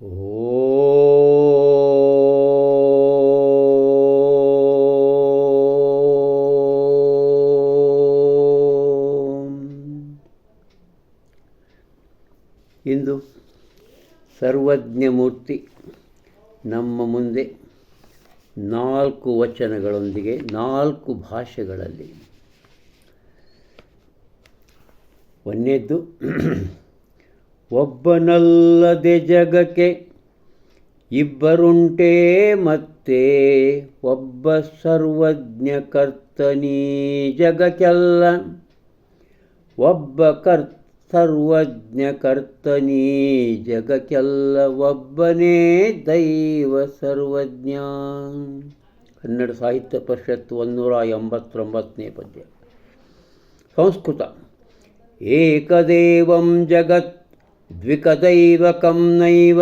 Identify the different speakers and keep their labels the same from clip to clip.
Speaker 1: ಓಂ. ಇಂದು ಸರ್ವಜ್ಞಮೂರ್ತಿ ನಮ್ಮ ಮುಂದೆ ನಾಲ್ಕು ವಚನಗಳೊಂದಿಗೆ ನಾಲ್ಕು ಭಾಷೆಗಳಲ್ಲಿ ಒಂದನೇದ್ದು ಒಬ್ಬನಲ್ಲದೆ ಜಗಕ್ಕೆ ಇಬ್ಬರುಂಟೇ ಮತ್ತೆ, ಒಬ್ಬ ಸರ್ವಜ್ಞ ಕರ್ತನೀ ಜಗಕ್ಕೆಲ್ಲ, ಒಬ್ಬ ಕರ್ತ ಸರ್ವಜ್ಞ ಕರ್ತನೀ ಜಗಕ್ಕೆಲ್ಲ, ಒಬ್ಬನೇ ದೈವ ಸರ್ವಜ್ಞ. ಕನ್ನಡ ಸಾಹಿತ್ಯ ಪರಿಷತ್ತು ಒಂದೂರ ಎಂಬತ್ತೊಂಬತ್ತನೇ ಪದ್ಯ. ಸಂಸ್ಕೃತ. ಏಕದೇವಂ ಜಗತ್ ದ್ವಿಕದೈವಕಂ ನೈವ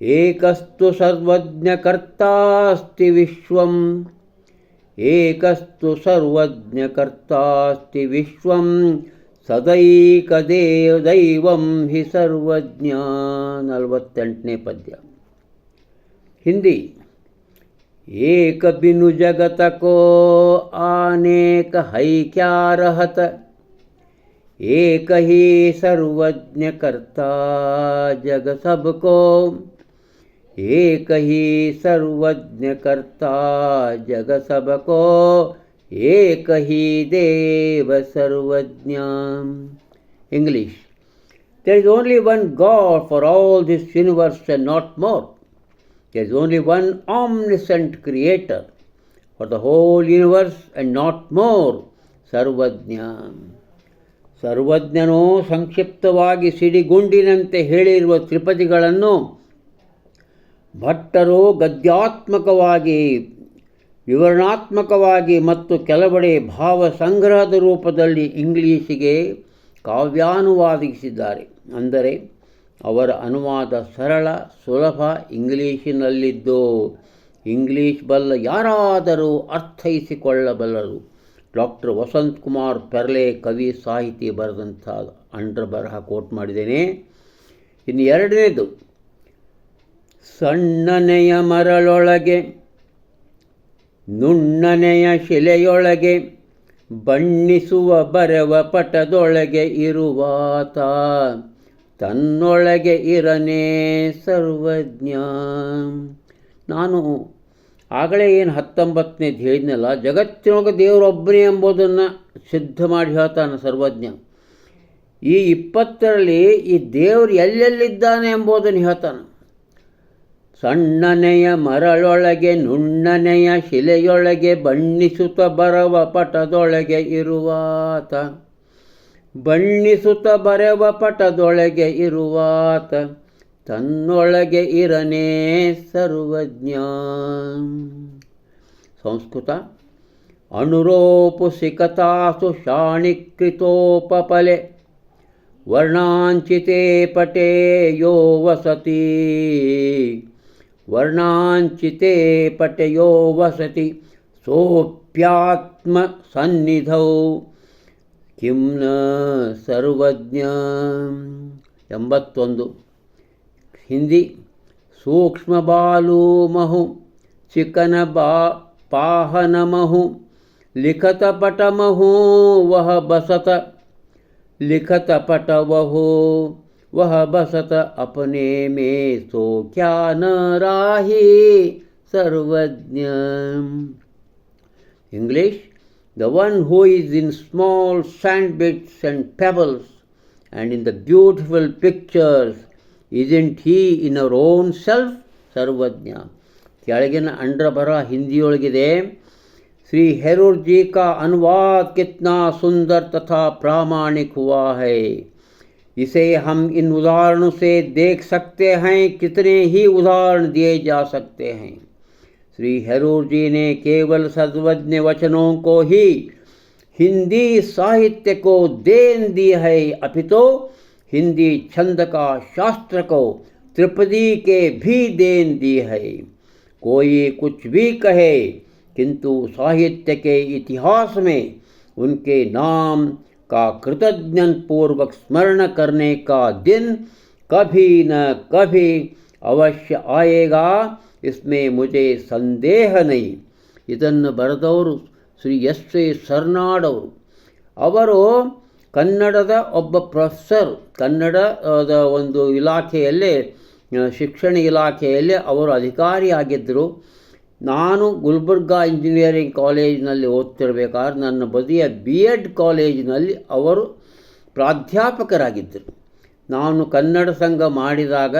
Speaker 1: ಏಕಸ್ತು ಸರ್ವಜ್ಞಕರ್ತಾಸ್ತಿ ವಿಶ್ವಂ ಏಕಸ್ತು ಸರ್ವಜ್ಞಕರ್ತಾಸ್ತಿ ವಿಶ್ವಂ ಸದೈಕದೇವ ದೈವಂ ಹಿ ಸರ್ವಜ್ಞ ನಲವತ್ತೆಂಟನೇ ಪದ್ಯ ಹಿಂದಿ ಏಕ ಬಿನು ಜಗತಕೋ ಅನೇಕ ಹೈಕ್ಯಾರಹತ एक ही सर्वज्ञ करता जग सबको। एक ही सर्वज्ञ करता जग सबको। एक ही देव Sarvajna English there is only one God for all this universe and not more there is only one omniscient creator for the whole universe and not more Sarvajna ಸರ್ವಜ್ಞನೋ ಸಂಕ್ಷಿಪ್ತವಾಗಿ ಸಿಡಿಗುಂಡಿನಂತೆ ಹೇಳಿರುವ ತ್ರಿಪದಿಗಳನ್ನು ಭಟ್ಟರು ಗದ್ಯಾತ್ಮಕವಾಗಿ, ವಿವರಣಾತ್ಮಕವಾಗಿ ಮತ್ತು ಕೆಲವೆಡೆ ಭಾವ ಸಂಗ್ರಹದ ರೂಪದಲ್ಲಿ ಇಂಗ್ಲೀಷಿಗೆ ಕಾವ್ಯಾನುವಾದಿಸಿದ್ದಾರೆ. ಅಂದರೆ, ಅವರ ಅನುವಾದ ಸರಳ, ಸುಲಭ ಇಂಗ್ಲೀಷಿನಲ್ಲಿದ್ದು ಇಂಗ್ಲೀಷ್ ಬಲ್ಲ ಯಾರಾದರೂ ಅರ್ಥೈಸಿಕೊಳ್ಳಬಲ್ಲರು. ಡಾಕ್ಟರ್ ವಸಂತ್ ಕುಮಾರ್ ಪೆರ್ಲೆ ಕವಿ ಸಾಹಿತಿ ಬರೆದಂಥ ಅಂಡ್ರ ಬರಹ ಕೋಟ್ ಮಾಡಿದ್ದೇನೆ. ಇನ್ನು ಎರಡನೇದು, ಸಣ್ಣನೆಯ ಮರಳೊಳಗೆ, ನುಣ್ಣನೆಯ ಶಿಲೆಯೊಳಗೆ, ಬಣ್ಣಿಸುವ ಬರೆವ ಪಟದೊಳಗೆ ಇರುವಾತ ತನ್ನೊಳಗೆ ಇರನೇ ಸರ್ವಜ್ಞ. ನಾನು ಆಗಲೇ ಏನು ಹತ್ತೊಂಬತ್ತನೇದು ಹೇಳಿದ್ನಲ್ಲ ಜಗತ್ತಿನೊಳಗೆ ದೇವರೊಬ್ಬನೇ ಎಂಬುದನ್ನು ಸಿದ್ಧ ಮಾಡಿ ಹೇಳ್ತಾನೆ ಸರ್ವಜ್ಞ. ಈ ಇಪ್ಪತ್ತರಲ್ಲಿ ಈ ದೇವರು ಎಲ್ಲೆಲ್ಲಿದ್ದಾನೆ ಎಂಬುದನ್ನು ಹೇಳ್ತಾನೆ. ಸಣ್ಣನೆಯ ಮರಳೊಳಗೆ, ನುಣ್ಣನೆಯ ಶಿಲೆಯೊಳಗೆ, ಬಣ್ಣಿಸುತ್ತ ಬರವ ಪಟದೊಳಗೆ ಇರುವಾತ. ಬಣ್ಣಿಸುತ್ತ ಬರೆವ ಪಟದೊಳಗೆ ಇರುವಾತ. ತನ್ನೊಳಗೆ ಇರನೇ ಸರ್ವಜ್ಞ. ಸಂಸ್ಕೃತ. ಅನುರೋಪು ಶಾಣಿಕೃತೋಪಪಲೆ. ವರ್ಣಾಂಚಿತೆ ಪಟೇ ಯೋ ವಸತಿ. ವರ್ಣಾಂಚಿತೆ ಪಟೆಯೋ ವಸತಿ. ಸೋಪ್ಯಾತ್ಮ ಸನ್ನಿಧೌ. ಕಿಂ ಸರ್ವಜ್ಞ. ಎಂಬತ್ತೊಂದು. हिंदी सूक्ष्म बालूमहु चिकन बा पाहन महु लिखत पट महु वह बसत लिखत पट वहु वह बसत, अपने में सो क्या न राही Sarvajna English the one who in in small sandbits and pebbles and in the beautiful pictures isn't he in our own self? ಸರ್ವಜ್ಞ ಕೆಳಗಿನ ಅಂಡ್ರ ಬರ ಹಿಂದಿಯೊಳಗಿದೆ श्री हेरुर जी का अनुवाद कितना सुंदर तथा प्रामाणिक हुआ है इसे हम इन उदाहरणों से देख सकते हैं कितने ही उदाहरण दिए जा सकते हैं श्री हेरूर जी ने केवल सर्वज्ञ वचनों को ही हिंदी साहित्य को देन दी है अपितो हिंदी छंद का शास्त्र को त्रिपदी के भी देन दी है कोई कुछ भी कहे किंतु साहित्य के इतिहास में उनके नाम का कृतज्ञ पूर्वक स्मरण करने का दिन कभी न कभी अवश्य आएगा इसमें मुझे ಸಂದೇಹ ನೈ ಇದನ್ನು ಬರೆದವರು ಶ್ರೀ ಎಸ್ ಎ ಸರ್ನಾಡ್ ಅವರು ಅವರು ಕನ್ನಡದ ಒಬ್ಬ ಪ್ರೊಫೆಸರ್, ಕನ್ನಡದ ಒಂದು ಇಲಾಖೆಯಲ್ಲಿ ಶಿಕ್ಷಣ ಇಲಾಖೆಯಲ್ಲಿ ಅವರು ಅಧಿಕಾರಿಯಾಗಿದ್ದರು. ನಾನು ಗುಲ್ಬರ್ಗಾ ಇಂಜಿನಿಯರಿಂಗ್ ಕಾಲೇಜಿನಲ್ಲಿ ಓದ್ತಿರ್ಬೇಕಾದ್ರೆ ನನ್ನ ಬದಿಯ ಬಿ ಎಡ್ ಕಾಲೇಜಿನಲ್ಲಿ ಅವರು ಪ್ರಾಧ್ಯಾಪಕರಾಗಿದ್ದರು. ನಾನು ಕನ್ನಡ ಸಂಘ ಮಾಡಿದಾಗ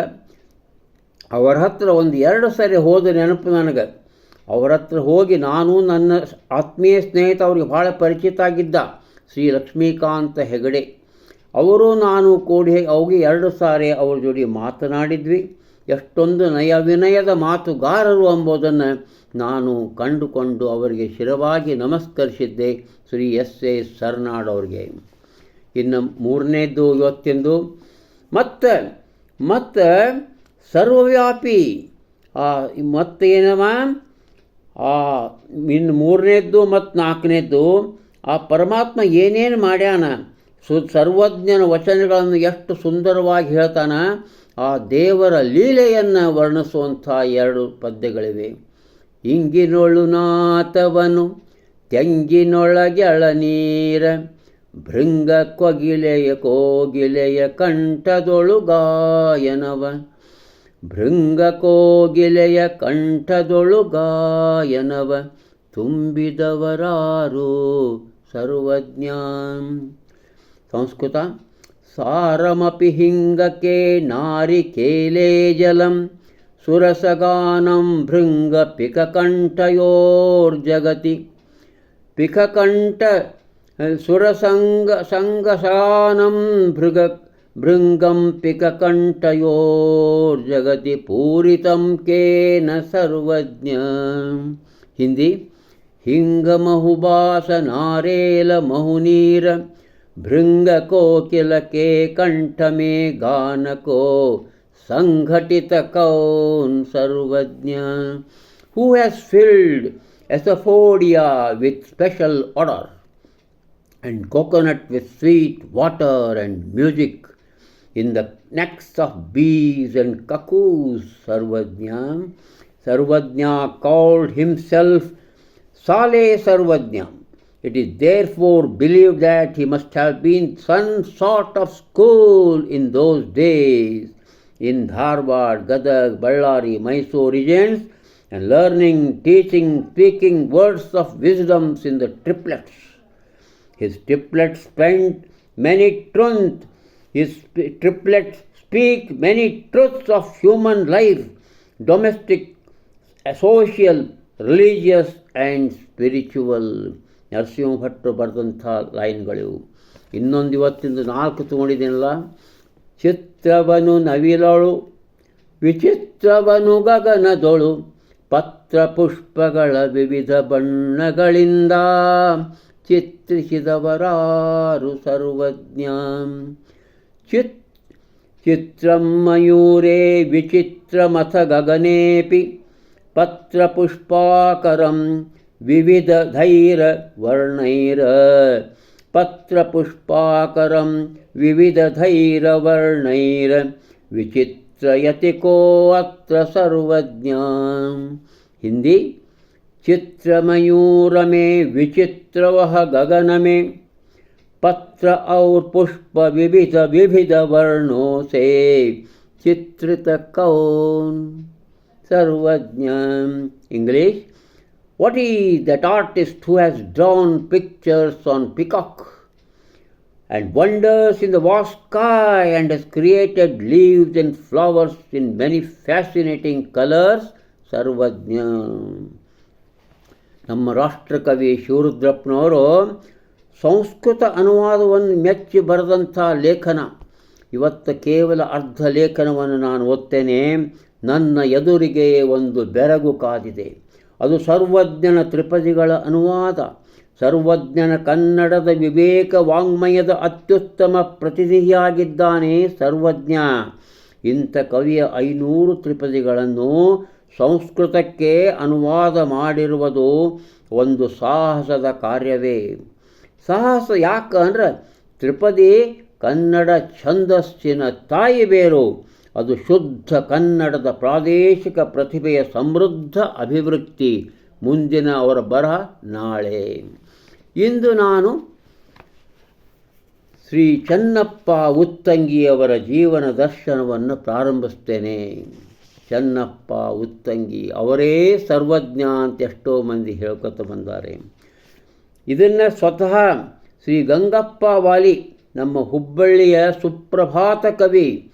Speaker 1: ಅವರ ಹತ್ರ ಒಂದು ಎರಡು ಸರಿ ಹೋದ ನೆನಪು ನನಗೆ. ಅವರ ಹತ್ರ ಹೋಗಿ ನಾನು ನನ್ನ ಆತ್ಮೀಯ ಸ್ನೇಹಿತ ಅವ್ರಿಗೆ ಭಾಳ ಪರಿಚಿತ ಆಗಿದ್ದ. ಶ್ರೀ ಲಕ್ಷ್ಮೀಕಾಂತ ಹೆಗಡೆ. ಅವರು ನಾನು ಕೂಡಿ ಅವ್ರಿಗೆ ಎರಡು ಸಾರಿ ಅವ್ರ ಜೋಡಿ ಮಾತನಾಡಿದ್ವಿ. ಎಷ್ಟೊಂದು ನಯ ವಿನಯದ ಮಾತುಗಾರರು ಎಂಬುದನ್ನು ನಾನು ಕಂಡುಕೊಂಡು ಅವರಿಗೆ ಶಿರವಾಗಿ ನಮಸ್ಕರಿಸಿದ್ದೆ ಶ್ರೀ ಎಸ್ ಎ ಸರ್ನಾಡ್ ಅವ್ರಿಗೆ. ಇನ್ನು ಮೂರನೇದ್ದು ಇವತ್ತಿಂದು, ಮತ್ತು ಮತ್ತು ಸರ್ವವ್ಯಾಪಿ ಮತ್ತೇನವ? ಆ, ಇನ್ನು ಮೂರನೇದ್ದು ಮತ್ತು ನಾಲ್ಕನೇದ್ದು ಆ ಪರಮಾತ್ಮ ಏನೇನು ಮಾಡ್ಯಾನ? ಸು ಸರ್ವಜ್ಞನ ವಚನಗಳನ್ನು ಎಷ್ಟು ಸುಂದರವಾಗಿ ಹೇಳ್ತಾನ? ಆ ದೇವರ ಲೀಲೆಯನ್ನು ವರ್ಣಿಸುವಂಥ ಎರಡು ಪದ್ಯಗಳಿವೆ. ಇಂಗಿನೊಳು ನಾಥವನು ತೆಂಗಿನೊಳಗೆಳ ನೀರ ಭೃಂಗ ಕೊಗಿಲೆಯ ಕೋಗಿಲೆಯ ಕಂಠದೊಳು ಗಾಯನವ, ಭೃಂಗ ಕೋಗಿಲೆಯ ಕಂಠದೊಳು ಗಾಯನವ, ತುಂಬಿದವರಾರು ಸರ್ವಜ್ಞ ಸಂಸ್ಕೃತ ಸಾರಮಪಿ ಹಿಂಗಕೆ ನಾರಿಕೇಲೇ ಜಲಂ ಸುರಸಗಾನಂ ಭೃಂಗ ಪಿಕಕಂಠಯೋರ್ಜಗತಿ ಪಿಕಕಂಠ ಸುರಸಂಗ ಸಂಗಸಾನಂ ಭೃಗ ಭೃಂಗಂ ಪಿಕಕಂಠಯೋರ್ಜಗತಿ ಪೂರಿತಂ ಕೇನ हिङ्गमहुबासनारेलमहुनीर भृङ्गकोकिलके कण्ठमे गानको सङ्घटितकौन् सर्वज्ञ हू हेस् फिल्ड् एसफोडिया with special order and coconut with sweet water and music in the necks of bees and cuckoos, Sarvajna. Sarvajna called himself Sale Sarvajna. It is therefore believed that he must have been some sort of school in those days in Dharwad, Gadag, Ballari, Mysore regions and learning, teaching, speaking words of wisdoms in the triplets. His triplets spent many truths. His triplets speak many truths of human life, domestic, social, religious and spiritual Narasimha ಭಟ್ರು ಬರೆದಂಥ ಲೈನ್ಗಳಿವು ಇನ್ನೊಂದು ಇವತ್ತಿಂದು ನಾಲ್ಕು ತಗೊಂಡಿದ್ದೀನಲ್ಲ? ಚಿತ್ರವನು ನವಿಲಳು ವಿಚಿತ್ರವನು ಗಗನದೊಳು, ಪತ್ರ ಪುಷ್ಪಗಳ ವಿವಿಧ ಬಣ್ಣಗಳಿಂದ ಚಿತ್ರಿಸಿದವರಾರು ಸರ್ವಜ್ಞ. ಚಿತ್ ಚಿತ್ರಂ ಮಯೂರೇ ವಿಚಿತ್ರಮಥ ಗಗನೇಪಿ पत्रपुष्पाकरं विविधधैरवर्णैर। पत्रपुष्पाकरं विविधधैरवर्णैर। विचित्रयति कोऽत्र सर्वज्ञां हिन्दी चित्रमयूर मे विचित्रवह गगन मे पत्र औ पुष्प विविध विविध वर्णोऽसे चित्रितकौन् Sarvajnam. English. What is that artist who has drawn pictures on peacock and wanders in the vast sky and has created leaves and flowers in many fascinating colors? ಸರ್ವಜ್ಞ ನಮ್ಮ ರಾಷ್ಟ್ರಕವಿ ಶಿವರುದ್ರಪ್ಪನವರು ಸಂಸ್ಕೃತ ಅನುವಾದವನ್ನು ಮೆಚ್ಚಿ ಬರೆದಂಥ ಲೇಖನ ಇವತ್ತು ಕೇವಲ ಅರ್ಧ ಲೇಖನವನ್ನು ನಾನು ಓದ್ತೇನೆ ನನ್ನ ಎದುರಿಗೆ ಒಂದು ಬೆರಗು ಕಾದಿದೆ. ಅದು ಸರ್ವಜ್ಞನ ತ್ರಿಪದಿಗಳ ಅನುವಾದ. ಸರ್ವಜ್ಞನ ಕನ್ನಡದ ವಿವೇಕ ವಾಂಗ್ಮಯದ ಅತ್ಯುತ್ತಮ ಪ್ರತಿನಿಧಿಯಾಗಿದ್ದಾನೆ ಸರ್ವಜ್ಞ. ಇಂಥ ಕವಿಯ ಐನೂರು ತ್ರಿಪದಿಗಳನ್ನು ಸಂಸ್ಕೃತಕ್ಕೆ ಅನುವಾದ ಮಾಡಿರುವುದು ಒಂದು ಸಾಹಸದ ಕಾರ್ಯವೇ. ಸಾಹಸ ಯಾಕಂದ್ರೆ ತ್ರಿಪದಿ ಕನ್ನಡ ಛಂದಸ್ಸಿನ ತಾಯಿ ಬೇರು. ಅದು ಶುದ್ಧ ಕನ್ನಡದ ಪ್ರಾದೇಶಿಕ ಪ್ರತಿಭೆಯ ಸಮೃದ್ಧ ಅಭಿವೃದ್ಧಿ. ಮುಂದಿನ ಅವರ ಬರಹ ನಾಳೆ. ಇಂದು ನಾನು ಶ್ರೀ ಚನ್ನಪ್ಪ ಉತ್ತಂಗಿಯವರ ಜೀವನ ದರ್ಶನವನ್ನು ಪ್ರಾರಂಭಿಸ್ತೇನೆ ಚನ್ನಪ್ಪ ಉತ್ತಂಗಿ ಅವರೇ ಸರ್ವಜ್ಞ ಅಂತ ಎಷ್ಟೋ ಮಂದಿ ಹೇಳ್ಕೊತ ಬಂದಾರೆ. ಇದನ್ನು ಸ್ವತಃ ಶ್ರೀ ಗಂಗಪ್ಪ ವಾಲಿ ನಮ್ಮ ಹುಬ್ಬಳ್ಳಿಯ ಸುಪ್ರಭಾತ ಕವಿ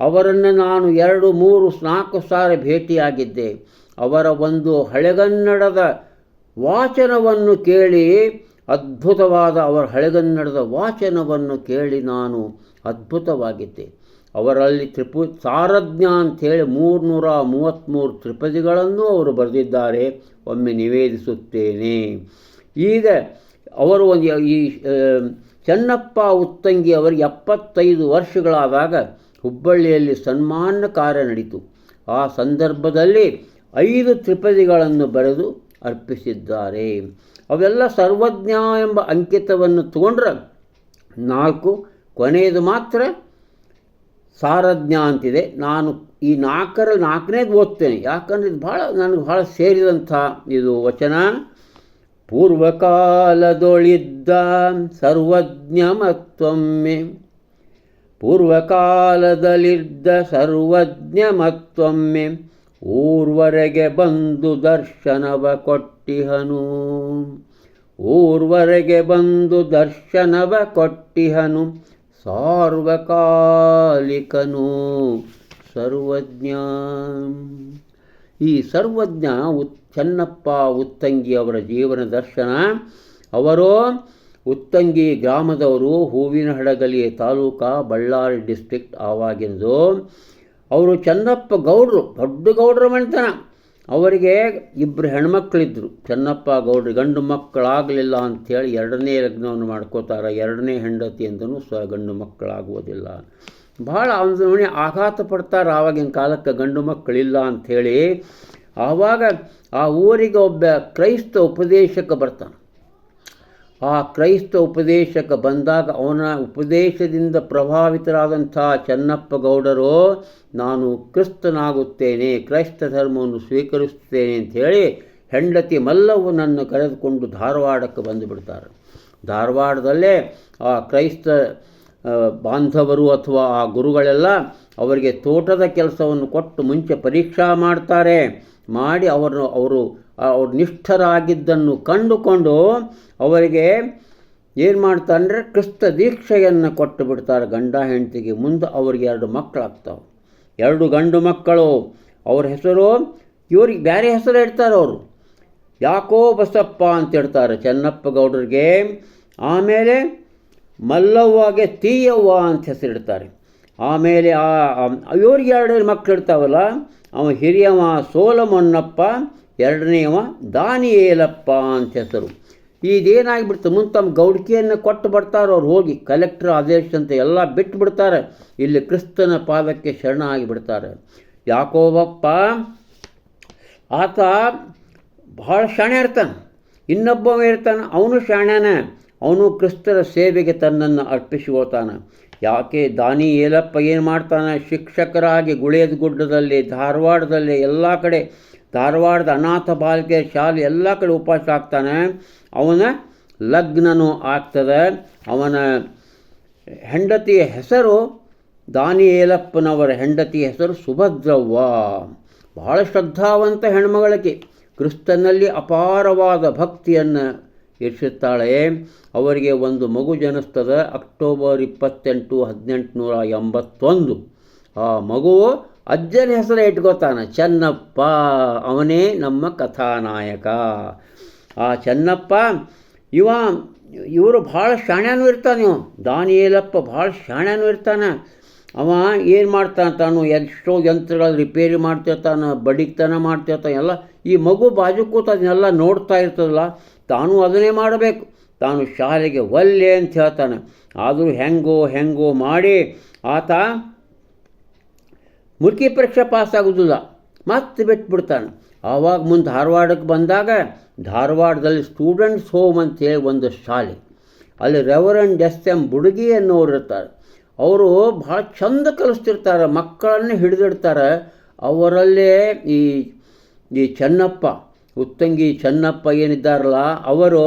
Speaker 1: ಅವರನ್ನು ನಾನು ಎರಡು, ಮೂರು, ನಾಲ್ಕು ಸಾರಿ ಭೇಟಿಯಾಗಿದ್ದೆ. ಅವರ ಒಂದು ಹಳೆಗನ್ನಡದ ವಾಚನವನ್ನು ಕೇಳಿ, ಅದ್ಭುತವಾದ ಅವರ ಹಳೆಗನ್ನಡದ ವಾಚನವನ್ನು ಕೇಳಿ ನಾನು ಅದ್ಭುತವಾಗಿದ್ದೆ. ಅವರಲ್ಲಿ ತ್ರಿಪು, ಸಾರಜ್ಞ ಅಂಥೇಳಿ ಮೂರುನೂರ ಮೂವತ್ತ್ಮೂರು ತ್ರಿಪದಿಗಳನ್ನು ಅವರು ಬರೆದಿದ್ದಾರೆ. ಒಮ್ಮೆ ನಿವೇದಿಸುತ್ತೇನೆ. ಈಗ ಅವರು ಒಂದು ಈ ಚೆನ್ನಪ್ಪ ಉತ್ತಂಗಿ ಅವರಿಗೆ ಎಪ್ಪತ್ತೈದು ವರ್ಷಗಳಾದಾಗ ಹುಬ್ಬಳ್ಳಿಯಲ್ಲಿ ಸನ್ಮಾನ ಕಾರ್ಯ ನಡೀತು. ಆ ಸಂದರ್ಭದಲ್ಲಿ ಐದು ತ್ರಿಪದಿಗಳನ್ನು ಬರೆದು ಅರ್ಪಿಸಿದ್ದಾರೆ. ಅವೆಲ್ಲ ಸರ್ವಜ್ಞ ಎಂಬ ಅಂಕಿತವನ್ನು ತಗೊಂಡ್ರೆ ನಾಲ್ಕು, ಕೊನೆಯದು ಮಾತ್ರ ಸಾರಜ್ಞ ಅಂತಿದೆ. ನಾನು ಈ ನಾಲ್ಕರ ನಾಲ್ಕನೇದು ಓದ್ತೇನೆ. ಯಾಕಂದರೆ ಇದು ಭಾಳ, ನನಗೆ ಭಾಳ ಸೇರಿದಂಥ ಇದು ವಚನ. ಪೂರ್ವಕಾಲದೊಳಿದ್ದ ಸರ್ವಜ್ಞ ಮತ್ತೊಮ್ಮೆ ಪೂರ್ವಕಾಲದಲ್ಲಿದ್ದ ಸರ್ವಜ್ಞ ಮತ್ತೊಮ್ಮೆ ಊರ್ವರೆಗೆ ಬಂದು ದರ್ಶನವ ಕೊಟ್ಟಿಹನು. ಊರ್ವರೆಗೆ ಬಂದು ದರ್ಶನವ ಕೊಟ್ಟಿಹನು ಸಾರ್ವಕಾಲಿಕನು ಸರ್ವಜ್ಞ. ಈ ಸರ್ವಜ್ಞ ಉತ್, ಚೆನ್ನಪ್ಪ ಉತ್ತಂಗಿ ಅವರ ಜೀವನ ದರ್ಶನ. ಅವರು ಉತ್ತಂಗಿ ಗ್ರಾಮದವರು ಹೂವಿನ ಹಡಗಲಿ ತಾಲೂಕಾ ಬಳ್ಳಾರಿ ಡಿಸ್ಟ್ರಿಕ್ಟ್ ಆವಾಗಿಂದು. ಅವರು ಚನ್ನಪ್ಪ ಗೌಡರು, ದೊಡ್ಡ ಗೌಡರ ಮನೆತನ. ಅವರಿಗೆ ಇಬ್ಬರು ಹೆಣ್ಮಕ್ಳಿದ್ರು. ಚೆನ್ನಪ್ಪ ಗೌಡ್ರು ಗಂಡು ಮಕ್ಕಳಾಗಲಿಲ್ಲ ಅಂಥೇಳಿ ಎರಡನೇ ಲಗ್ನವನ್ನು ಮಾಡ್ಕೋತಾರೆ. ಎರಡನೇ ಹೆಂಡತಿ ಅಂತಲೂ ಸ ಗಂಡು ಮಕ್ಕಳಾಗುವುದಿಲ್ಲ. ಭಾಳ ಅವನ ಆಘಾತ ಪಡ್ತಾರೆ ಆವಾಗಿನ ಕಾಲಕ್ಕೆ ಗಂಡು ಮಕ್ಕಳಿಲ್ಲ ಅಂಥೇಳಿ ಆವಾಗ ಆ ಊರಿಗೆ ಒಬ್ಬ ಕ್ರೈಸ್ತ ಉಪದೇಶಕ ಬರ್ತಾನೆ. ಆ ಕ್ರೈಸ್ತ ಉಪದೇಶಕ ಬಂದಾಗ ಅವನ ಉಪದೇಶದಿಂದ ಪ್ರಭಾವಿತರಾದಂಥ ಚೆನ್ನಪ್ಪ ಗೌಡರು, ನಾನು ಕ್ರಿಸ್ತನಾಗುತ್ತೇನೆ, ಕ್ರೈಸ್ತ ಧರ್ಮವನ್ನು ಸ್ವೀಕರಿಸುತ್ತೇನೆ ಅಂಥೇಳಿ ಹೆಂಡತಿ ಮಲ್ಲವನನ್ನು ಕರೆದುಕೊಂಡು ಧಾರವಾಡಕ್ಕೆ ಬಂದುಬಿಡ್ತಾರೆ ಧಾರವಾಡದಲ್ಲೇ ಆ ಕ್ರೈಸ್ತ ಬಾಂಧವರು ಅಥವಾ ಆ ಗುರುಗಳೆಲ್ಲ ಅವರಿಗೆ ತೋಟದ ಕೆಲಸವನ್ನು ಕೊಟ್ಟು ಮುಂಚೆ ಪರೀಕ್ಷಾ ಮಾಡ್ತಾರೆ. ಮಾಡಿ ಅವರು ಅವರು ಅವರು ನಿಷ್ಠರಾಗಿದ್ದನ್ನು ಕಂಡುಕೊಂಡು ಅವರಿಗೆ ಏನು ಮಾಡ್ತಾರೆ ಅಂದರೆ ಕ್ರಿಸ್ತ ದೀಕ್ಷೆಯನ್ನು ಕೊಟ್ಟು ಬಿಡ್ತಾರೆ. ಗಂಡ ಹೆಂಡತಿಗೆ ಮುಂದೆ ಅವ್ರಿಗೆ ಎರಡು ಮಕ್ಕಳಾಗ್ತಾವೆ. ಎರಡು ಗಂಡು ಮಕ್ಕಳು. ಅವ್ರ ಹೆಸರು, ಇವ್ರಿಗೆ ಬೇರೆ ಹೆಸರು ಇಡ್ತಾರೆ ಅವರು. ಯಾಕೋ ಬಸಪ್ಪ ಅಂತ ಹೇಳ್ತಾರೆ ಚೆನ್ನಪ್ಪ ಗೌಡರಿಗೆ. ಆಮೇಲೆ ಮಲ್ಲವ್ವಗೆ ತೀಯವ್ವ ಅಂತ ಹೆಸರಿಡ್ತಾರೆ. ಆಮೇಲೆ ಆ ಇವ್ರಿಗೆ ಎರಡು ಮಕ್ಕಳು ಇರ್ತಾವಲ್ಲ ಅವ ಹಿರಿಯವ ಸೋಲಮಣ್ಣಪ್ಪ, ಎರಡನೇವ ದಾನಿಯೇಲಪ್ಪ ಅಂತ ಹೆಸರು. ಇದೇನಾಗಿಬಿಡ್ತು ಮುಂದೆ ತಮ್ಮ ಗೌಡಿಕೆಯನ್ನು ಕೊಟ್ಟು ಬರ್ತಾರೆ ಅವ್ರು ಹೋಗಿ, ಕಲೆಕ್ಟರ್ ಆದೇಶ ಅಂತ ಎಲ್ಲ ಬಿಟ್ಟು ಬಿಡ್ತಾರೆ ಇಲ್ಲಿ ಕ್ರಿಸ್ತನ ಪಾದಕ್ಕೆ ಶರಣ ಆಗಿಬಿಡ್ತಾರೆ. ಯಾಕೋಬಪ್ಪ, ಆತ ಭಾಳ ಶಾಣೆ ಇರ್ತಾನೆ. ಇನ್ನೊಬ್ಬವ ಇರ್ತಾನೆ, ಅವನು ಶಾಣ್ಯಾನ ಅವನು ಕ್ರಿಸ್ತರ ಸೇವೆಗೆ ತನ್ನನ್ನು ಅರ್ಪಿಸಿಕೊಳ್ತಾನೆ ಯಾಕೆ? ದಾನಿ ಏಲಪ್ಪ ಏನು ಮಾಡ್ತಾನೆ? ಶಿಕ್ಷಕರಾಗಿ ಗುಳೇದ ಗುಡ್ಡದಲ್ಲಿ ಧಾರವಾಡದಲ್ಲಿ ಎಲ್ಲ ಕಡೆ, ಧಾರವಾಡದ ಅನಾಥ ಬಾಲಿಕೆ ಶಾಲೆ ಎಲ್ಲ ಕಡೆ ಉಪವಾಸ ಆಗ್ತಾನೆ. ಅವನ ಲಗ್ನನೂ ಆಗ್ತದೆ. ಅವನ ಹೆಂಡತಿಯ ಹೆಸರು ದಾನಿ ಏಲಪ್ಪನವರ ಹೆಂಡತಿಯ ಹೆಸರು ಸುಭದ್ರವ್ವ. ಬಹಳ ಶ್ರದ್ಧಾವಂತ ಹೆಣ್ಮಗಳಿಗೆ ಕ್ರಿಸ್ತನಲ್ಲಿ ಅಪಾರವಾದ ಭಕ್ತಿಯನ್ನು ಇರಿಸುತ್ತಾಳೆ ಅವರಿಗೆ ಒಂದು ಮಗು ಜನಿಸ್ತದೆ ಅಕ್ಟೋಬರ್ ಇಪ್ಪತ್ತೆಂಟು ಹದಿನೆಂಟುನೂರ ಎಂಬತ್ತೊಂದು. ಆ ಮಗು ಅಜ್ಜನ ಹೆಸರು ಇಟ್ಕೋತಾನೆ, ಚೆನ್ನಪ್ಪ, ಅವನೇ ನಮ್ಮ ಕಥಾನಾಯಕ. ಆ ಚೆನ್ನಪ್ಪ, ಇವ, ಇವರು ಭಾಳ ಶಾಣ್ಯಾನೂ ಇರ್ತಾನೆ ಇವ. ದಾನಿಯೇಲಪ್ಪ ಭಾಳ ಶಾಣ್ಯಾನೂ ಇರ್ತಾನೆ. ಅವ ಏನು ಮಾಡ್ತಾನೆ ತಾನು, ಎಷ್ಟೋ ಯಂತ್ರಗಳು ರಿಪೇರಿ ಮಾಡ್ತಿರ್ತಾನೆ, ಬಡಿಗ್ತನ ಮಾಡ್ತಿರ್ತಾನೆ, ಎಲ್ಲ ಈ ಮಗು ಬಾಜು ಕೂತು ಅದನ್ನೆಲ್ಲ ನೋಡ್ತಾ ಇರ್ತದಲ್ಲ. ತಾನು ಅದನ್ನೇ ಮಾಡಬೇಕು. ತಾನು ಶಾಲೆಗೆ ಒಲ್ಲೆ ಅಂತ ಹೇಳ್ತಾನೆ. ಆದರೂ ಹೆಂಗೋ ಹೆಂಗೋ ಮಾಡಿ ಆತ ಮುರ್ಕಿ ಪರೀಕ್ಷೆ ಪಾಸ್ ಆಗೋದಿಲ್ಲ ಮತ್ತೆ ಬಿಟ್ಬಿಡ್ತಾನೆ. ಆವಾಗ ಮುಂದೆ ಧಾರವಾಡಕ್ಕೆ ಬಂದಾಗ ಧಾರವಾಡದಲ್ಲಿ ಸ್ಟೂಡೆಂಟ್ಸ್ ಹೋಮ್ ಅಂತೇಳಿ ಒಂದು ಶಾಲೆ. ಅಲ್ಲಿ ರೆವರೆಂಡ್ ಎಸ್ ಎಂ ಬುಡುಗಿ ಅನ್ನೋರು ಇರ್ತಾರೆ. ಅವರು ಭಾಳ ಚಂದ ಕಲಿಸ್ತಿರ್ತಾರೆ. ಮಕ್ಕಳನ್ನು ಹಿಡಿದಿಡ್ತಾರೆ. ಅವರಲ್ಲೇ ಈ ಈ ಚೆನ್ನಪ್ಪ ಉತ್ತಂಗಿ ಚೆನ್ನಪ್ಪ ಏನಿದ್ದಾರಲ್ಲ, ಅವರು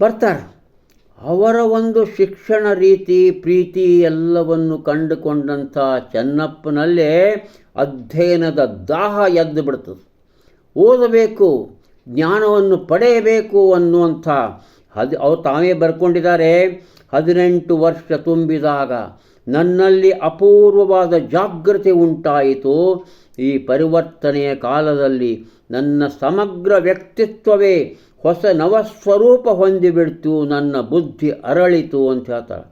Speaker 1: ಬರ್ತಾರೆ. ಅವರ ಒಂದು ಶಿಕ್ಷಣ ರೀತಿ, ಪ್ರೀತಿ ಎಲ್ಲವನ್ನು ಕಂಡುಕೊಂಡಂಥ ಚೆನ್ನಪ್ಪನಲ್ಲೇ ಅಧ್ಯಯನದ ದಾಹ ಎದ್ದು ಬಿಡ್ತದೆ. ಓದಬೇಕು, ಜ್ಞಾನವನ್ನು ಪಡೆಯಬೇಕು ಅನ್ನುವಂಥ ಹದಿ, ಅವ್ರು ತಾವೇ ಬರ್ಕೊಂಡಿದ್ದಾರೆ. ಹದಿನೆಂಟು ವರ್ಷ ತುಂಬಿದಾಗ ನನ್ನಲ್ಲಿ ಅಪೂರ್ವವಾದ ಜಾಗೃತಿ ಉಂಟಾಯಿತು. ಈ ಪರಿವರ್ತನೆಯ ಕಾಲದಲ್ಲಿ ನನ್ನ ಸಮಗ್ರ ವ್ಯಕ್ತಿತ್ವವೇ ಹೊಸ ನವಸ್ವರೂಪ ಹೊಂದಿಬಿಡ್ತು, ನನ್ನ ಬುದ್ಧಿ ಅರಳಿತು ಅಂತ ಹೇಳ್ತಾರೆ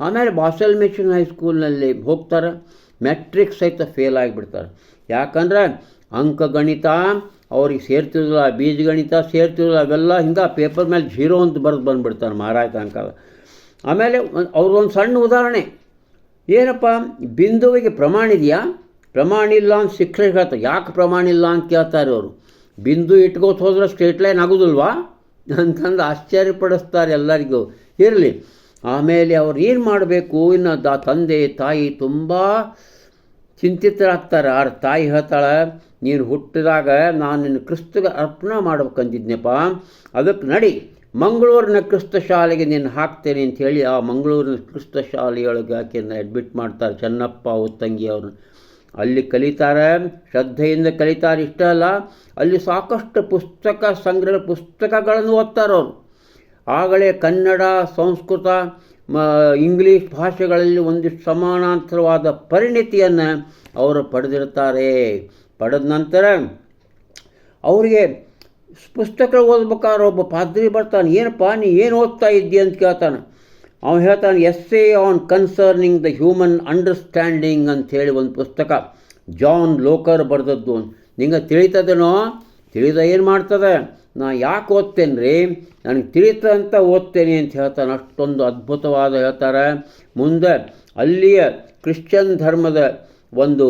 Speaker 1: ಆಮೇಲೆ ಬಾಸಲ್ ಮಿಷನ್ ಹೈಸ್ಕೂಲ್ನಲ್ಲಿ ಹೋಗ್ತಾರೆ, ಮೆಟ್ರಿಕ್ ಸಹಿತ ಫೇಲ್ ಆಗಿಬಿಡ್ತಾರೆ. ಯಾಕಂದ್ರೆ ಅಂಕಗಣಿತ ಅವ್ರಿಗೆ ಸೇರ್ತಿರಲಿಲ್ಲ ಬೀಜಗಣಿತ ಸೇರ್ತಿರಲಿಲ್ಲ ಅವೆಲ್ಲ ಹಿಂಗೆ ಪೇಪರ್ ಮೇಲೆ ಜೀರೋ ಅಂತ ಬರೆದು ಬಂದುಬಿಡ್ತಾರೆ ಮಾರಾಯ್ತ ಅಂಕ ಆಮೇಲೆ ಅವ್ರದ್ದೊಂದು ಸಣ್ಣ ಉದಾಹರಣೆ. ಏನಪ್ಪ, ಬಿಂದುವಿಗೆ ಪ್ರಮಾಣ ಇದೆಯಾ? ಪ್ರಮಾಣ ಇಲ್ಲ ಅಂತ ಶಿಕ್ಷಕ ಹೇಳ್ತಾರೆ. ಯಾಕೆ ಪ್ರಮಾಣ ಇಲ್ಲ ಅಂತ ಕೇಳ್ತಾರೆ ಅವರು ಬಿಂದು ಇಟ್ಕೋತ ಹೋದ್ರೆ ಸ್ಟ್ರೇಟ್ ಲೈನ್ ಆಗೋದಿಲ್ವಾ? ಅಂತಂದು ಆಶ್ಚರ್ಯಪಡಿಸ್ತಾರೆ ಎಲ್ಲರಿಗೂ. ಇರಲಿ, ಆಮೇಲೆ ಅವ್ರು ಏನು ಮಾಡಬೇಕು? ಇನ್ನು ದ ತಂದೆ, ತಾಯಿ ತುಂಬ ಚಿಂತಿತರಾಗ್ತಾರೆ. ಅವ್ರ ತಾಯಿ ಹೇಳ್ತಾಳೆ, ನೀನು ಹುಟ್ಟಿದಾಗ ನಾನು ನಿನ್ನ ಕ್ರಿಸ್ತಗೆ ಅರ್ಪಣೆ ಮಾಡ್ಬೇಕಂದಿದ್ನಪ್ಪ. ಅದಕ್ಕೆ ನಡಿ, ಮಂಗಳೂರಿನ ಕ್ರಿಸ್ತ ಶಾಲೆಗೆ ನೀನು ಹಾಕ್ತೇನೆ ಅಂತ ಹೇಳಿ ಆ ಮಂಗಳೂರಿನ ಕ್ರಿಸ್ತ ಶಾಲೆಯೊಳಗೆ ಆಕೆಯನ್ನು ಅಡ್ಮಿಟ್ ಮಾಡ್ತಾರೆ. ಚೆನ್ನಪ್ಪ ಉತ್ತಂಗಿ ಅವರು ಅಲ್ಲಿ ಕಲಿತಾರೆ, ಶ್ರದ್ಧೆಯಿಂದ ಕಲಿತಾರೆ, ಇಷ್ಟ ಅಲ್ಲ, ಅಲ್ಲಿ ಸಾಕಷ್ಟು ಪುಸ್ತಕ ಸಂಗ್ರಹ, ಪುಸ್ತಕಗಳನ್ನು ಓದ್ತಾರವರು ಆಗಲೇ ಕನ್ನಡ, ಸಂಸ್ಕೃತ, ಮ, ಇಂಗ್ಲೀಷ್ ಭಾಷೆಗಳಲ್ಲಿ ಒಂದಿಷ್ಟು ಸಮಾನಾಂತರವಾದ ಪರಿಣಿತಿಯನ್ನು ಅವರು ಪಡೆದಿರ್ತಾರೆ ಪಡೆದ ನಂತರ ಅವರಿಗೆ ಪುಸ್ತಕ ಓದ್ಬೇಕಾದ್ರೆ ಒಬ್ಬ ಪಾದ್ರಿ ಬರ್ತಾನೆ, ಏನಪ್ಪ, ನೀ ಏನು ಓದ್ತಾ ಇದ್ದೀಯ? ಅಂತ ಕೇಳ್ತಾನೆ. ಅವನು ಹೇಳ್ತಾನೆ essay on concerning the human understanding ಅಂಥೇಳಿ ಒಂದು ಪುಸ್ತಕ ಜಾನ್ ಲೋಕರ್ ಬರೆದದ್ದು. ನಿಂಗೆ ತಿಳಿತದೇನೋ? ತಿಳಿದ ಏನು ಮಾಡ್ತದೆ? ನಾ ಯಾಕೆ ಓದ್ತೇನೆ ರೀ ನನಗೆ ತಿಳಿತ ಅಂತ ಓದ್ತೇನೆ ಅಂತ ಹೇಳ್ತಾನೆ. ಅಷ್ಟೊಂದು ಅದ್ಭುತವಾದ ಹೇಳ್ತಾರೆ. ಮುಂದೆ, ಅಲ್ಲಿಯ ಕ್ರಿಶ್ಚಿಯನ್ ಧರ್ಮದ ಒಂದು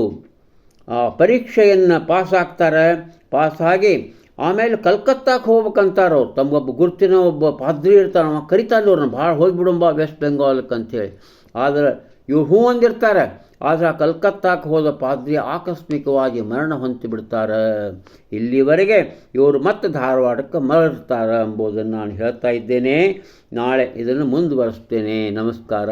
Speaker 1: ಪರೀಕ್ಷೆಯನ್ನು ಪಾಸ್ ಆಗ್ತಾರೆ ಪಾಸಾಗಿ ಆಮೇಲೆ ಕಲ್ಕತ್ತಾಕ್ಕೆ ಹೋಗ್ಬೇಕಂತಾರೆ ಅವ್ರು ತಮಗೊಬ್ಬ ಗುರ್ತಿನ ಒಬ್ಬ ಪಾದ್ರಿ ಇರ್ತಾನೆ, ಅವ ಕರಿತಾನೆ ಅವ್ರನ್ನ ಭಾಳ ಹೋಗಿಬಿಡುಂಬ ವೆಸ್ಟ್ ಬೆಂಗಾಲಕ್ಕೆ ಅಂಥೇಳಿ ಆದರೆ ಇವ್ರು ಹೂ ಅಂದಿರ್ತಾರೆ. ಆದರೆ ಆ ಕಲ್ಕತ್ತಾಕ್ಕೆ ಹೋದ ಪಾದ್ರಿ ಆಕಸ್ಮಿಕವಾಗಿ ಮರಣ ಹೊಂತಿ ಬಿಡ್ತಾರೆ. ಇಲ್ಲಿವರೆಗೆ ಇವರು ಮತ್ತೆ ಧಾರವಾಡಕ್ಕೆ ಮರಳುತ್ತಾರೆ ಎಂಬುದನ್ನು ನಾನು ಹೇಳ್ತಾ ಇದ್ದೇನೆ. ನಾಳೆ ಇದನ್ನು ಮುಂದುವರೆಸ್ತೇನೆ. ನಮಸ್ಕಾರ.